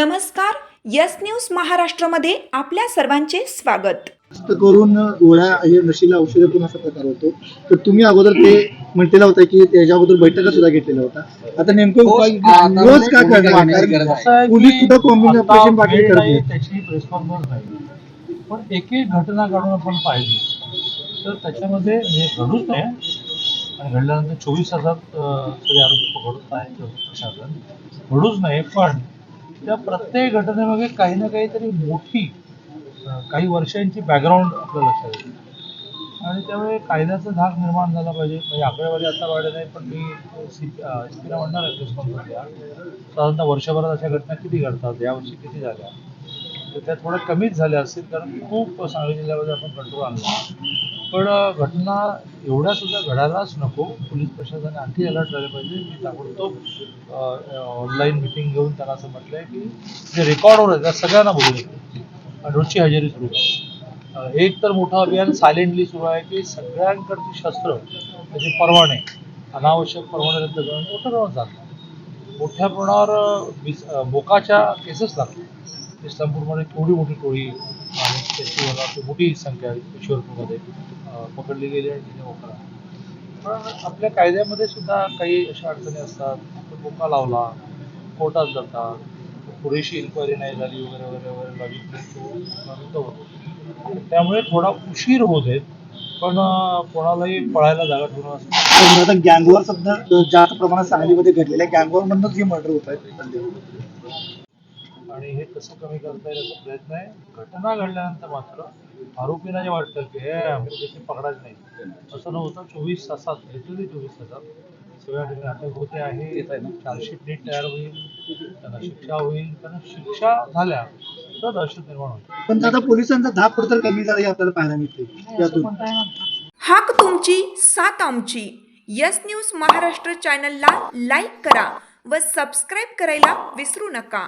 नमस्कार yes news महाराष्ट्रामध्ये आपल्या सर्वांचे स्वागत. जास्त करून गोळ्या हे नशीला औषधातून असा प्रकार होतो. तर तुम्ही अगोदर ते म्हटलेला होता की त्याच्या अगोदर बैठका सुद्धा घेतलेला होता आता नेमकं उपाय रोज का करणार? कारण पोलीस सुद्धा कॉम्बिनेशन बाकी करत. नाही, नाही त्याची रिस्पॉन्स नाही. पण एक एक घटना काढून आपण पाहिली. तर त्याच्यामध्ये हे घडूच नाही आणि घडल्यानंतर चोवीस तासात अं, सगळे आरोपी पकडत आहे प्रशासन घडूच नाही पण त्या प्रत्येक घटनेमागे काही ना काहीतरी मोठी काही वर्षांची बॅकग्राऊंड आपल्या लक्षात येते. आणि त्यामुळे कायद्याचा धाक निर्माण झाला पाहिजे. म्हणजे आकडेवारी आता वाढत नाही पण मी सी पीला म्हणणार आहे साधारणतः वर्षभरात अशा घटना किती घडतात? यावर्षी किती झाल्या? तर त्या थोड्या कमीच झाल्या असतील कारण खूप सांगली जिल्ह्यामध्ये आपण कंट्रोल आणला. पण घटना एवढ्या सुद्धा घडायलाच नको. पोलीस प्रशासनाने आणखी अलर्ट झाले पाहिजे. मी ताबडतोब ऑनलाईन मिटिंग घेऊन त्यांना असं म्हटलं आहे की जे रेकॉर्डवर आहे त्या सगळ्यांना बोलू शकतो आणि रोजची हजेरी सुरू आहे एक तर मोठं अभियान सायलेंटली सुरू आहे की सगळ्यांकडची शस्त्र त्याचे परवाने अनावश्यक परवाने रद्द करून मोठं प्रमाणात जातं मोठ्या प्रमाणावर बोकाच्या केसेस लागतात. इस्लामपूरमध्ये थोडी मोठी टोळी आणि त्याची मला मोठी संख्या आहे ईश्वरपूरमध्ये पकडली गेली आणि तिने मोकळा पण आपल्या कायद्यामध्ये सुद्धा काही अशा अडचणी असतात तो बोका लावला कोर्टात जातात पुरेशी इन्क्वायरी नाही झाली वगैरे वगैरे वगैरे लॉजिक होतो. त्यामुळे थोडा उशीर होत आहेत पण कोणालाही पळायला जागा ठेवणं असं आता गँगवर सध्या जास्त प्रमाणात सांगलीमध्ये घडलेल्या गँगवर म्हणूनच हे मर्डर होत आहेत आणि हे कसं कमी करता येईल याचा प्रयत्न आहे. घटना घडल्यानंतर मात्र आरोपींना जे वाटतं की हे आमच्या देशात पकडायच नाही. असं नव्हतं. चोवीस तासात लिटरली चोवीस तासात सगळ्या ठिकाणी अटक होते आहे. चार्जशीट नीट तयार होईल. त्यांना शिक्षा होईल. त्यांना शिक्षा झाल्या तर दहशत निर्माण होईल. पण आता पोलिसांचा धाक कुठं कमी झाला हे आपल्याला पाहायला मिळते हाक तुमची सात आमची. यस न्यूज महाराष्ट्र चॅनलला लाईक करा व सबस्क्राईब करायला विसरू नका.